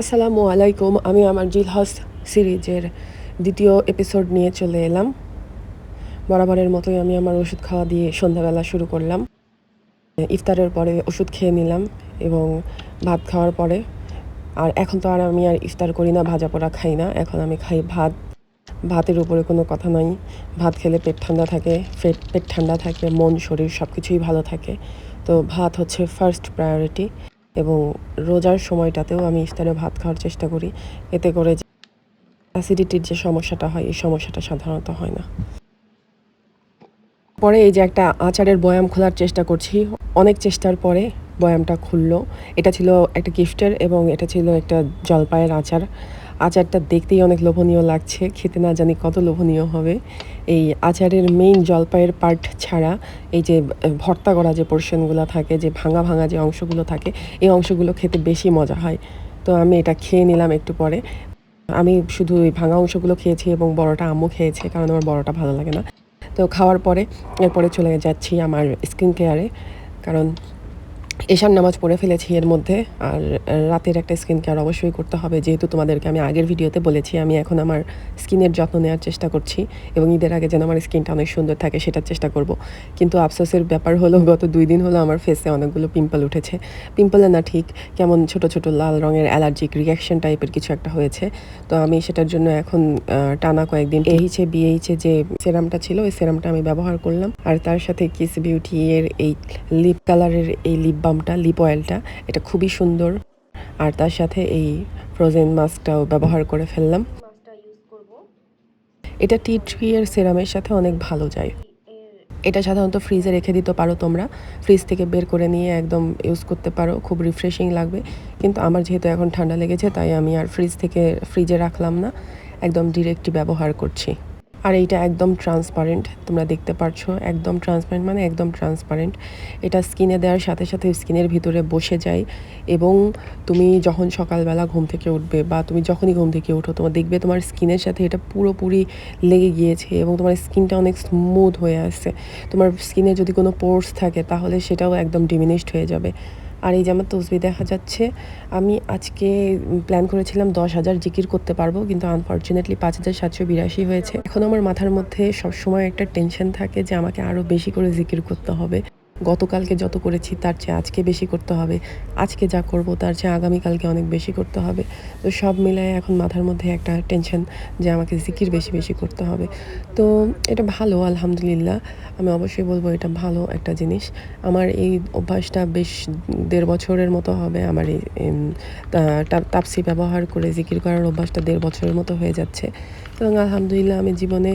আসসালামু আলাইকুম, আমি আমার জিল জিলহাস সিরিজের দ্বিতীয় এপিসোড নিয়ে চলে এলাম। বরাবরের মতোই আমি আমার ওষুধ খাওয়া দিয়ে সন্ধ্যাবেলা শুরু করলাম। ইফতারের পরে ওষুধ খেয়ে নিলাম এবং ভাত খাওয়ার পরে। আর এখন তো আর আমি আর ইফতার করি না, ভাজা পোড়া খাই না, এখন আমি খাই ভাত। ভাতের উপরে কোনো কথা নাই, ভাত খেলে পেট ঠান্ডা থাকে পেট পেট ঠান্ডা থাকে, মন, শরীর সব কিছুই ভালো থাকে। তো ভাত হচ্ছে ফার্স্ট প্রায়োরিটি এবং রোজার সময়টাতেও আমি ইফতারে ভাত খাওয়ার চেষ্টা করি। এতে করে অ্যাসিডিটির যে সমস্যাটা হয়, এই সমস্যাটা সাধারণত হয় না। পরে এই যে একটা আচারের বয়াম খোলার চেষ্টা করছি, অনেক চেষ্টার পরে বয়ামটা খুললো। এটা ছিল একটা গিফটের এবং এটা ছিল একটা জলপাইয়ের আচার। আচারটা দেখতেই অনেক লোভনীয় লাগছে। খেতে না জানি কত লোভনীয় হবে। এই আচারের মেইন জলপাইয়ের পার্ট ছাড়া এই যে ভর্তা করা যে পোর্শনগুলো থাকে, যে ভাঙা ভাঙা যে অংশগুলো থাকে, এই অংশগুলো খেতে বেশি মজা হয়। তো আমি এটা খেয়ে নিলাম একটু পরে। আমি শুধু এই ভাঙা অংশগুলো খেয়েছি এবং বড়টা আম্মু খেয়েছে, কারণ আমার বড়টা ভালো লাগে না। তো খাওয়ার পরে, এরপরে চলে যাচ্ছি আমার স্কিন কেয়ারে কারণ এশার নামাজ পড়ে ফেলেছি এর মধ্যে, আর রাতের একটা স্কিন কেয়ার অবশ্যই করতে হবে। যেহেতু তোমাদেরকে আমি আগের ভিডিওতে বলেছি, আমি এখন আমার স্কিনের যত্ন নেওয়ার চেষ্টা করছি এবং ঈদের আগে যেন আমার স্কিনটা অনেক সুন্দর থাকে সেটার চেষ্টা করব। কিন্তু আফসোসের ব্যাপার হলো, গত দুই দিন হলো আমার ফেসে অনেকগুলো পিম্পল উঠেছে। পিম্পলে না ঠিক কেমন ছোট ছোট লাল রঙের অ্যালার্জিক রিয়াকশন টাইপের কিছু একটা হয়েছে। তো আমি সেটার জন্য এখন টানা কয়েকদিন এইচে বিএইচে যে সেরামটা ছিল, ওই সেরামটা আমি ব্যবহার করলাম। আর তার সাথে কিস বিউটি এর এই লিপ কালারের এই লিপ বামটা লিপ অয়েলটা এটা খুবই সুন্দর। আর তার সাথে এই ফ্রোজেন মাস্কটাও ব্যবহার করে ফেললাম। এটা টি ট্রি এর সেরামের সাথে অনেক ভালো যায়। এটা সাধারণত ফ্রিজে রেখে দিতে পারো তোমরা। ফ্রিজ থেকে বের করে নিয়ে একদম ইউজ করতে পারো। খুব রিফ্রেশিং লাগবে। কিন্তু আমার যেহেতু এখন ঠান্ডা লেগেছে, তাই আমি আর ফ্রিজ থেকে ফ্রিজে রাখলাম না। একদম ডিরেক্টই ব্যবহার করছি। আর এইটা একদম ট্রান্সপারেন্ট তোমরা দেখতে পারছ, একদম ট্রান্সপারেন্ট মানে একদম ট্রান্সপারেন্ট এটা স্কিনে দেওয়ার সাথে সাথে স্কিনের ভিতরে বসে যায় এবং তুমি যখন সকালবেলা ঘুম থেকে উঠবে বা তুমি যখনই ঘুম থেকে উঠো তোমার দেখবে তোমার স্কিনের সাথে এটা পুরোপুরি লেগে গিয়েছে এবং তোমার স্কিনটা অনেক স্মুথ হয়ে আসছে। তোমার স্কিনে যদি কোনো পোর্স থাকে, তাহলে সেটাও একদম ডিমিনিশড হয়ে যাবে। আর এই যে আমার তসবি দেখা যাচ্ছে, আমি আজকে প্ল্যান করেছিলাম দশ হাজার জিকির করতে পারব, কিন্তু আনফর্চুনেটলি পাঁচ হাজার সাতশো বিরাশি হয়েছে। এখন আমার মাথার মধ্যে সবসময় একটা টেনশন থাকে যে আমাকে আরও বেশি করে জিকির করতে হবে। গতকালকে যত করেছি, তার চেয়ে আজকে বেশি করতে হবে। আজকে যা করব, তার চেয়ে আগামীকালকে অনেক বেশি করতে হবে। তো সব মিলায় এখন মাথার মধ্যে একটা টেনশন যে আমাকে জিকির বেশি বেশি করতে হবে। তো এটা ভালো, আলহামদুলিল্লাহ। আমি অবশ্যই বলব এটা ভালো একটা জিনিস। আমার এই অভ্যাসটা বেশ দেড় বছরের মতো হবে। আমার এই তাপসি ব্যবহার করে জিকির করার অভ্যাসটা দেড় বছরের মতো হয়ে যাচ্ছে। এবং আলহামদুলিল্লাহ আমি জীবনে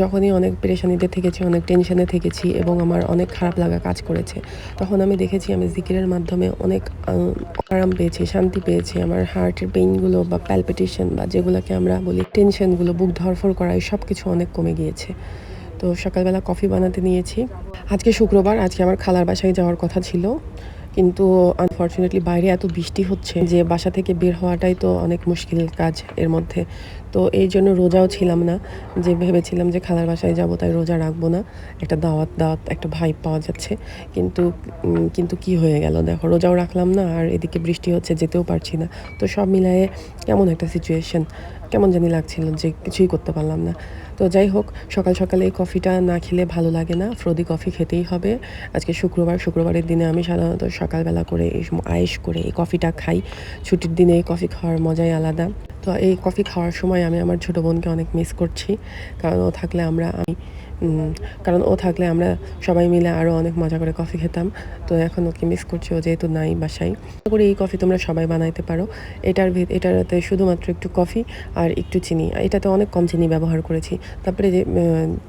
যখনই অনেক পেরেশানিতে থেকেছি, অনেক টেনশনে থেকেছি এবং আমার অনেক খারাপ লাগা কাজ করেছে, তখন আমি দেখেছি আমি জিকিরের মাধ্যমে অনেক আরাম পেয়েছি, শান্তি পেয়েছি। আমার হার্টের পেইনগুলো বা প্যালপিটেশন বা যেগুলোকে আমরা বলি টেনশনগুলো বুক ধরফর করা সব কিছু অনেক কমে গিয়েছে। তো সকালবেলা কফি বানাতে নিয়েছি। আজকে শুক্রবার, আজকে আমার খালার বাসায় যাওয়ার কথা ছিল। কিন্তু আনফর্চুনেটলি বাইরে এত বৃষ্টি হচ্ছে যে বাসা থেকে বের হওয়াটাই তো অনেক মুশকিল কাজ এর মধ্যে। তো এই জন্য রোজাও ছিলাম না, যে ভেবেছিলাম যে খালার বাসায় যাব, তাই রোজা রাখব না। একটা দাওয়াত দাওয়াত, একটা ভাই পাওয়া যাচ্ছে। কিন্তু কিন্তু কি হয়ে গেল? দেখো, রোজাও রাখলাম না, আর এদিকে বৃষ্টি হচ্ছে, যেতেও পারছি না। তো সব মিলায়ে কেমন একটা সিচুয়েশন কেমন জানি লাগছিল যে কিছুই করতে পারলাম না। তো যাই হোক, সকাল সকালে এই কফিটা না খেলে ভালো লাগে না। ফ্রদি কফি খেতেই হবে। আজকে শুক্রবার, শুক্রবারের দিনে আমি সাধারণত সকালবেলা করে এই আয়েস করে এই কফিটা খাই। ছুটির দিনে এই কফি খাওয়ার মজাই আলাদা। তো এই কফি খাওয়ার সময় আমি আমার ছোটো বোনকে অনেক মিস করছি। কারণ ও থাকলে আমরা আমি কারণ ও থাকলে আমরা সবাই মিলে আরও অনেক মজা করে কফি খেতাম। তো এখন ওকে মিস করছি, ও যেহেতু নাই বাসায়। করি এই কফি তোমরা সবাই বানাইতে পারো। এটার এটাতে শুধুমাত্র একটু কফি আর একটু চিনি। এটাতে অনেক কম চিনি ব্যবহার করেছি। তারপরে যে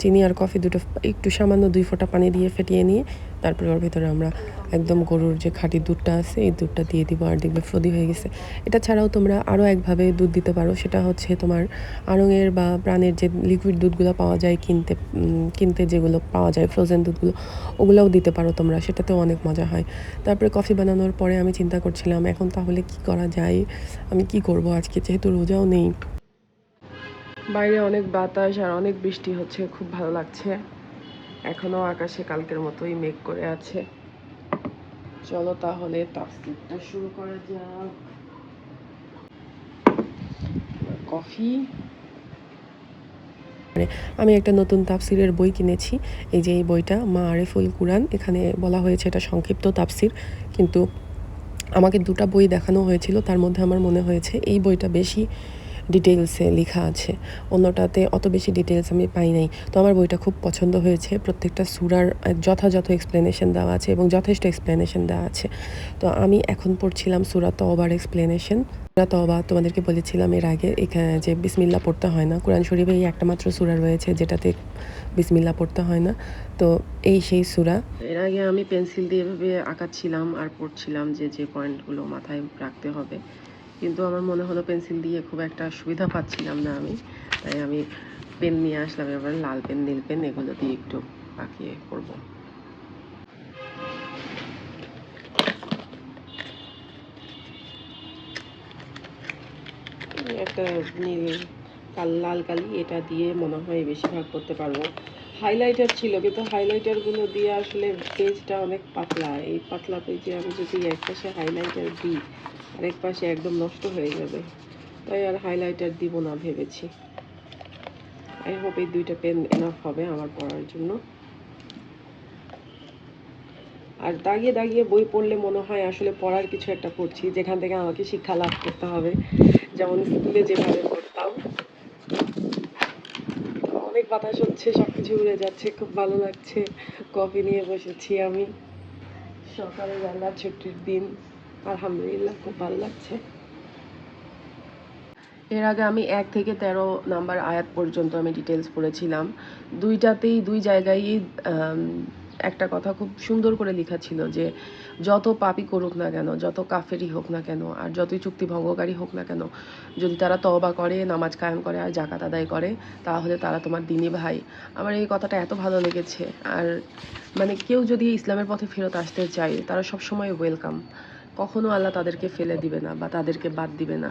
চিনি আর কফি দুটো একটু সামান্য দুই ফোঁটা পানি দিয়ে ফেটিয়ে নিয়ে তারপরে ওর ভিতরে আমরা একদম গরুর যে খাঁটি দুধটা আছে, এই দুধটা দিয়ে দিব আর দেখবে ফ্রদি হয়ে গেছে। এটা ছাড়াও তোমরা আরও একভাবে দুধ দিতে পারো, সেটা হচ্ছে তোমার আড়ঙের বা প্রাণের যে লিকুইড দুধগুলো পাওয়া যায়, কিনতে কিনতে যেগুলো পাওয়া যায় ফ্রোজেন দুধগুলো, ওগুলোও দিতে পারো তোমরা, সেটাতেও অনেক মজা হয়। তারপরে কফি বানানোর পরে আমি চিন্তা করছিলাম, এখন তাহলে কি করা যায়? আমি কি করব আজকে? যেহেতু রোজাও নেই। বাইরে অনেক বাতাস আর অনেক বৃষ্টি হচ্ছে, খুব ভালো লাগছে। এখনও আকাশে কালকের মতোই মেঘ করে আছে। চলো তাহলে তাফসিরটা শুরু করা যাক। কফি। আমি একটা নতুন তাফসিরের বই কিনেছি। এই যে এই বইটা, মা আরেফুল কুরআন, এখানে বলা হয়েছে এটা সংক্ষিপ্ত তাফসির। কিন্তু আমাকে দুটো বই দেখানো হয়েছিল, তার মধ্যে আমার মনে হয়েছে এই বইটা বেশি ডিটেলসে লেখা আছে। অন্যটাতে অত বেশি ডিটেলস আমি পাই নাই। তো আমার বইটা খুব পছন্দ হয়েছে। প্রত্যেকটা সুরার যথাযথ এক্সপ্লেনেশন দেওয়া আছে এবং যথেষ্ট এক্সপ্লেনেশন দেওয়া আছে। তো আমি এখন পড়ছিলাম সুরা তওবার এক্সপ্লেনেশন সুরা তওবা তোমাদেরকে বলেছিলাম এর আগে এখানে যে বিসমিল্লা পড়তে হয় না। কোরআন শরীফে এই একটা মাত্র সুরা রয়েছে যেটাতে বিসমিল্লা পড়তে হয় না। তো এই সেই সুরা। এর আগে আমি পেন্সিল দিয়ে এভাবে আঁকাচ্ছিলাম আর পড়ছিলাম যে যে পয়েন্টগুলো মাথায় রাখতে হবে। কিন্তু আমার মনে হলো পেন্সিল দিয়ে খুব একটা সুবিধা পাচ্ছিলাম না আমি। তাই আমি পেন নিয়ে আসলাম, এবার লাল পেন, নীল পেন এগুলো দিয়ে একটু আঁকিয়ে করব। একটা নীল কাল, লাল কালি এটা দিয়ে মনে হয় বেশিরভাগ করতে পারব। হাইলাইটার ছিল, কিন্তু হাইলাইটারগুলো দিয়ে আসলে পেজটা অনেক পাতলা। এই পাতলা পেজে আমি যদি এক পাশে হাইলাইটার দিই আরেক পাশে একদম নষ্ট হয়ে যাবে। তাই আর হাইলাইটার দিব না ভেবেছি। আই হোপ এই দুইটা পেন এনাফ হবে আমার পড়ার জন্য। আর দাগিয়ে দাগিয়ে বই পড়লে মনে হয় আসলে পড়ার কিছু একটা পড়ছি যেখান থেকে আমাকে শিক্ষা লাভ করতে হবে। যেমন স্কুলে যেভাবে পড়তাম, অনেক বাতাস হচ্ছে সব কিছু উড়ে যাচ্ছে, খুব ভালো লাগছে। কফি নিয়ে বসেছি আমি। সকালে বেলা ছুটির দিন। আলহামদুলিল্লাহ, খুব ভালো লাগছে। এর আগে আমি এক থেকে তেরো নাম্বার আয়াত পর্যন্ত আমি ডিটেলস পড়েছিলাম। দুইটাতেই, দুই জায়গায় একটা কথা খুব সুন্দর করে লেখা ছিল যে, যত পাপি করুক না কেন, যত কাফেরই হোক না কেন, আর যতই চুক্তি ভঙ্গকারী হোক না কেন, যদি তারা তওবা করে, নামাজ কায়েম করে, আর জাকাত আদায় করে, তাহলে তারা তোমার দিনী ভাই। আমার এই কথাটা এত ভালো লেগেছে। আর মানে কেউ যদি ইসলামের পথে ফেরত আসতে চায়, তারা সবসময় ওয়েলকাম কখনো আল্লাহ তাদেরকে ফেলে দিবে না বা তাদেরকে বাদ দিবে না।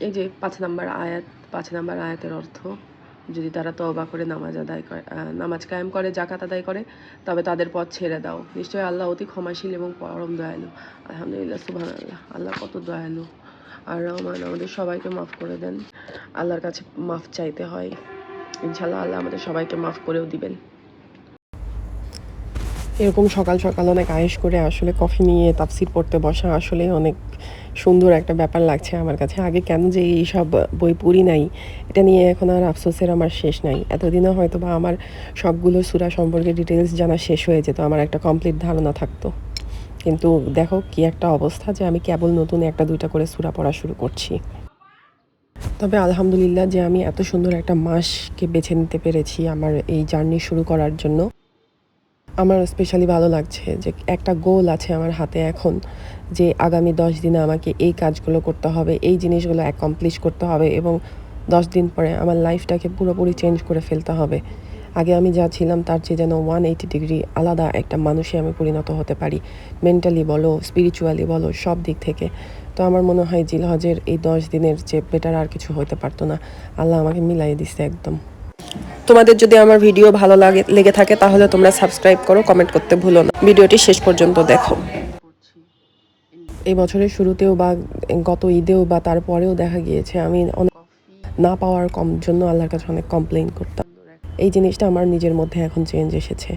এই যে পাঁচ নাম্বার আয়াত, পাঁচ নাম্বার আয়াতের অর্থ, যদি তারা তওবা করে, নামাজ আদায় করে নামাজ কায়েম করে জাকাত আদায় করে, তবে তাদের পথ ছেড়ে দাও। নিশ্চয়ই আল্লাহ অতি ক্ষমাশীল এবং পরম দয়ালু। আলহামদুলিল্লাহ সুবহান আল্লাহ আল্লাহ কত দয়ালু। আর রহমান, আমাদের সবাইকে মাফ করে দেন। আল্লাহর কাছে মাফ চাইতে হয়। ইনশাল্লাহ আল্লাহ আমাদের সবাইকে মাফ করেও দিবেন। এরকম সকাল সকাল অনেক আয়েস করে আসলে কফি নিয়ে তাফসির পড়তে বসা আসলে অনেক সুন্দর একটা ব্যাপার লাগছে আমার কাছে। আগে কেন যে এই সব বই পড়ি নাই, এটা নিয়ে এখন আর আফসোসের আমার শেষ নাই। এতদিনে হয়তো বা আমার সবগুলো সুরা সম্পর্কে ডিটেলস জানা শেষ হয়ে যেত, আমার একটা কমপ্লিট ধারণা থাকতো। কিন্তু দেখো কি একটা অবস্থা যে আমি কেবল নতুন একটা দুইটা করে সুরা পড়া শুরু করছি। তবে আলহামদুলিল্লাহ যে আমি এত সুন্দর একটা মাসকে বেছে নিতে পেরেছি আমার এই জার্নি শুরু করার জন্য। আমার স্পেশালি ভালো লাগছে যে একটা গোল আছে আমার হাতে এখন যে আগামী দশ দিনে আমাকে এই কাজগুলো করতে হবে, এই জিনিসগুলো অ্যাকমপ্লিশ করতে হবে এবং দশ দিন পরে আমার লাইফটাকে পুরোপুরি চেঞ্জ করে ফেলতে হবে। আগে আমি যা ছিলাম তার চেয়ে যেন ওয়ান এইটি ডিগ্রি আলাদা একটা মানুষে আমি পরিণত হতে পারি। মেন্টালি বলো স্পিরিচুয়ালি বলো, সব দিক থেকে। তো আমার মনে হয় জিলহজের এই দশ দিনের যে বেটার আর কিছু হতে পারতো না। আল্লাহ আমাকে মিলাই দিচ্ছে একদম। তোমাদের যদি আমার ভিডিও ভালো লাগে, লেগে থাকে, তাহলে তোমরা সাবস্ক্রাইব করো কমেন্ট করতে ভুলো না। ভিডিওটি শেষ পর্যন্ত দেখো। এই বছরের শুরুতেও বা গত ঈদেও বা তারপরেও দেখা গিয়েছে, আমি অনেক না পাওয়ার কম, জন্য আল্লাহর কাছে অনেক কমপ্লেন করতাম। এই জিনিসটা আমার নিজের মধ্যে এখন চেঞ্জ এসেছে।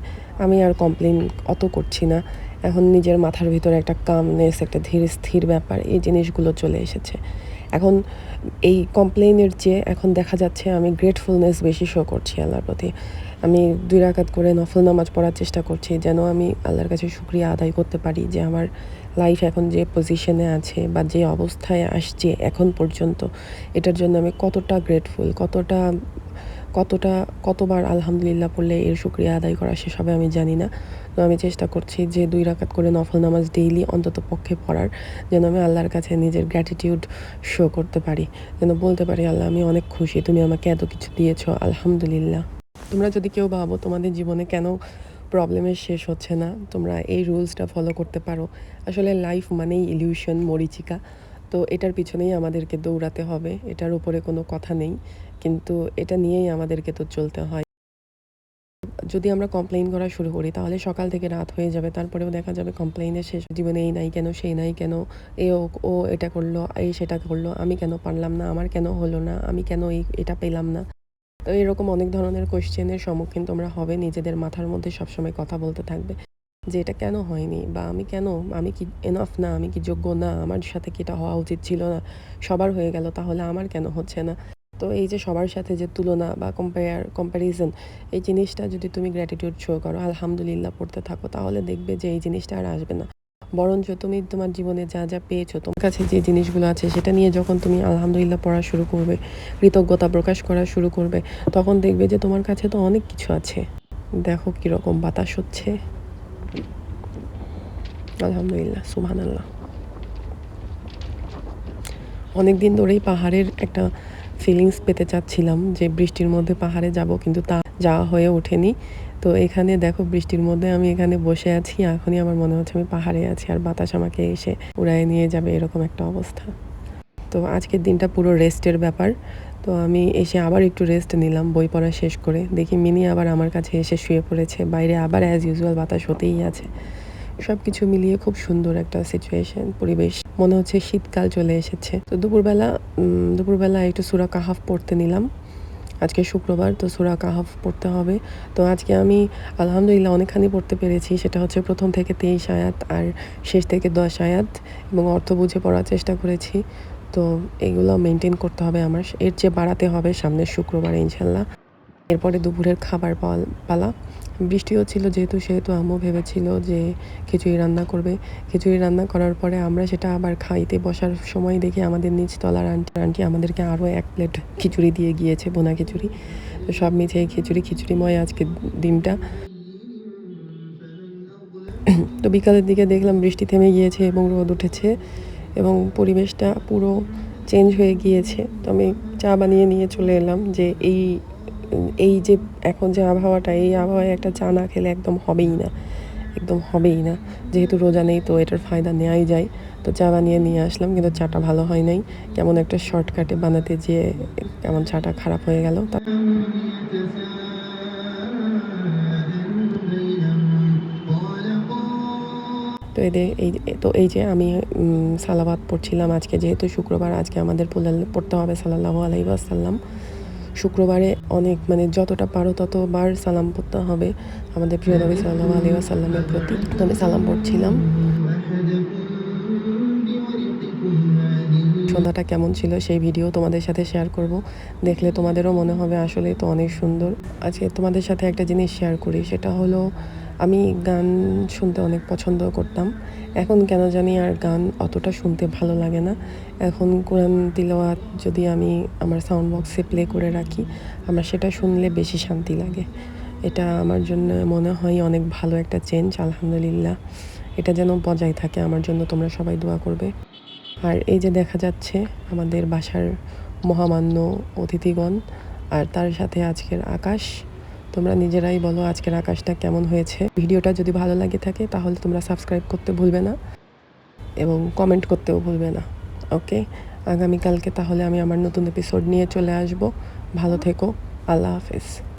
আমি আর কমপ্লেন অত করছি না। এখন নিজের মাথার ভিতরে একটা কামনেস একটা ধীর, স্থির ব্যাপার, এই জিনিসগুলো চলে এসেছে। এখন এই কমপ্লেনের চেয়ে এখন দেখা যাচ্ছে আমি গ্রেটফুলনেস বেশি শো করছি আল্লাহর প্রতি। আমি দুই রাকাত করে নফল নামাজ পড়ার চেষ্টা করছি যেন আমি আল্লাহর কাছে শুক্রিয়া আদায় করতে পারি যে আমার লাইফ এখন যে পজিশনে আছে বা যে অবস্থায় আসছে এখন পর্যন্ত, এটার জন্য আমি কতটা গ্রেটফুল কতটা কতটা, কতবার আলহামদুলিল্লাহ পড়লে এর শুক্রিয়া আদায় করা সেসবে আমি জানি না। তো আমি চেষ্টা করছি যে দুই রাকাত করে নফল নামাজ ডেইলি অন্তত পক্ষে পড়ার, যেন আমি আল্লাহর কাছে নিজের গ্র্যাটিটিউড শো করতে পারি। যেন বলতে পারি, আল্লাহ, আমি অনেক খুশি, তুমি আমাকে এত কিছু দিয়েছ, আলহামদুলিল্লাহ। তোমরা যদি কেউ ভাবো তোমাদের জীবনে কেন প্রবলেমের শেষ হচ্ছে না, তোমরা এই রুলসটা ফলো করতে পারো। আসলে লাইফ মানেই ইলিউশন মরিচিকা। তো এটার পিছনেই আমাদেরকে দৌড়াতে হবে। এটার উপরে কোনো কথা নেই। কিন্তু এটা নিয়েই আমাদেরকে তো চলতে হয়। যদি আমরা কমপ্লেইন করা শুরু করি, তাহলে সকাল থেকে রাত হয়ে যাবে। তারপরেও দেখা যাবে কমপ্লেইনের শেষ জীবনে এই নাই কেন, সেই নাই কেন, এ ও এটা করল এই সেটা করল, আমি কেন পারলাম না, আমার কেন হলো না, আমি কেন এই, এটা পেলাম না। তো এরকম অনেক ধরনের কোশ্চেনের সম্মুখীন তোমরা হবে। নিজেদের মাথার মধ্যে সবসময় কথা বলতে থাকবে। যে এটা কেন হয়নি বা আমি কেন, আমি কি এনাফ না, আমি কি যোগ্য না, আমার সাথে কি এটা হওয়া উচিত ছিল না, সবার হয়ে গেল তাহলে আমার কেন হচ্ছে না? তো এই যে সবার সাথে যে তুলনা বা কম্পেয়ার কম্প্যারিজন এই জিনিসটা যদি তুমি গ্র্যাটিটিউড শো করো, আলহামদুলিল্লাহ পড়তে থাকো, তাহলে দেখবে যে এই জিনিসটা আর আসবে না। বরঞ্চ তুমি তোমার জীবনে যা যা পেয়েছ, তোমার কাছে যে জিনিসগুলো আছে, সেটা নিয়ে যখন তুমি আলহামদুলিল্লাহ পড়া শুরু করবে, কৃতজ্ঞতা প্রকাশ করা শুরু করবে, তখন দেখবে যে তোমার কাছে তো অনেক কিছু আছে। দেখো কীরকম বাতাস হচ্ছে। আলহামদুলিল্লাহ সুবহান আল্লাহ অনেক দিন ধরেই পাহাড়ের একটা ফিলিংস পেতে চাচ্ছিলাম যে বৃষ্টির মধ্যে পাহাড়ে যাব, কিন্তু তা যাওয়া হয়ে ওঠেনি। তো এখানে দেখো বৃষ্টির মধ্যে আমি এখানে বসে আছি, এখনই আমার মনে হচ্ছে আমি পাহাড়ে আছি আর বাতাস আমাকে এসে উড়ায় নিয়ে যাবে, এরকম একটা অবস্থা। তো আজকের দিনটা পুরো রেস্টের ব্যাপার। তো আমি এসে আবার একটু রেস্ট নিলাম, বই পড়া শেষ করে। দেখি মিনি আবার আমার কাছে এসে শুয়ে পড়েছে। বাইরে আবার অ্যাজ ইউজুয়াল বাতাস হতেই আছে। সব কিছু মিলিয়ে খুব সুন্দর একটা সিচুয়েশন পরিবেশ। মনে হচ্ছে শীতকাল চলে এসেছে। তো দুপুরবেলা দুপুরবেলা একটু সুরা কাহাফ পড়তে নিলাম। আজকে শুক্রবার, তো সুরা কাহাফ পড়তে হবে। তো আজকে আমি আলহামদুলিল্লাহ অনেকখানি পড়তে পেরেছি। সেটা হচ্ছে প্রথম থেকে তেইশ আয়াত আর শেষ থেকে দশ আয়াত এবং অর্থ বুঝে পড়ার চেষ্টা করেছি। তো এগুলো মেনটেন করতে হবে আমার। এর চেয়ে বাড়াতে হবে সামনের শুক্রবার, ইনশাল্লাহ। এরপরে দুপুরের খাবার পাল- পালা। বৃষ্টি হচ্ছিল যেহেতু, সেহেতু আম্মু ভেবেছিল যে খিচুড়ি রান্না করবে। খিচুড়ি রান্না করার পরে আমরা সেটা আবার খাইতে বসার সময় দেখি আমাদের নিচ তলার আন্টি আন্টি আমাদেরকে আরও এক প্লেট খিচুড়ি দিয়ে গিয়েছে বোনা খিচুড়ি। তো সব মিছে এই খিচুড়ি, খিচুড়িময় আজকে দিনটা। তো বিকালের দিকে দেখলাম বৃষ্টি থেমে গিয়েছে এবং রোদ উঠেছে। এবং পরিবেশটা পুরো চেঞ্জ হয়ে গিয়েছে। তো আমি চা বানিয়ে নিয়ে চলে এলাম যে এই এই যে এখন যে আবহাওয়াটা, এই আবহাওয়ায় একটা চা না খেলে একদম হবেই না। একদম হবেই না। যেহেতু রোজা নেই, তো এটার ফায়দা নেওয়াই যায়। তো চা বানিয়ে নিয়ে আসলাম, কিন্তু চাটা ভালো হয় নাই। কেমন একটা শর্টকাটে বানাতে যেয়ে, কেমন চাটা খারাপ হয়ে গেল, তা তো এদের, এই তো এই যে আমি সালাবাদ পড়ছিলাম আজকে যেহেতু শুক্রবার, আজকে আমাদের পড়তে হবে সাল্লাহ আলাই আসাল্লাম শুক্রবারে অনেক মানে যতটা পারো ততবার সালাম পড়তে হবে আমাদের প্রিয় নবী সাল্লাহ আলী আসাল্লামের প্রতি। তো আমি সালাম পড়ছিলাম। সন্ধ্যাটা কেমন ছিল সেই ভিডিও তোমাদের সাথে শেয়ার করব। দেখলে তোমাদেরও মনে হবে আসলে তো অনেক সুন্দর। আজকে তোমাদের সাথে একটা জিনিস শেয়ার করি, সেটা হলো আমি গান শুনতে অনেক পছন্দ করতাম। এখন কেন জানি আর গান অতটা শুনতে ভালো লাগে না। এখন কোরআন তিলাওয়াত যদি আমি আমার সাউন্ড বক্সে প্লে করে রাখি, আমার সেটা শুনলে বেশি শান্তি লাগে। এটা আমার জন্য মনে হয় অনেক ভালো একটা চেঞ্জ আলহামদুলিল্লাহ। এটা যেন বজায় থাকে, আমার জন্য তোমরা সবাই দোয়া করবে। আর এই যে দেখা যাচ্ছে আমাদের বাসার মহামান্য অতিথিগণ আর তার সাথে আজকের আকাশ। তোমরা নিজেরাই বলো আজকের আকাশটা কেমন হয়েছে। ভিডিওটা যদি ভালো লাগে থাকে তাহলে তোমরা সাবস্ক্রাইব করতে ভুলবে না এবং কমেন্ট করতেও ভুলবে না। ওকে? আগামীকালকে তাহলে আমি আমার নতুন এপিসোড নিয়ে চলে আসব। ভালো থেকো। আল্লাহ হাফেজ।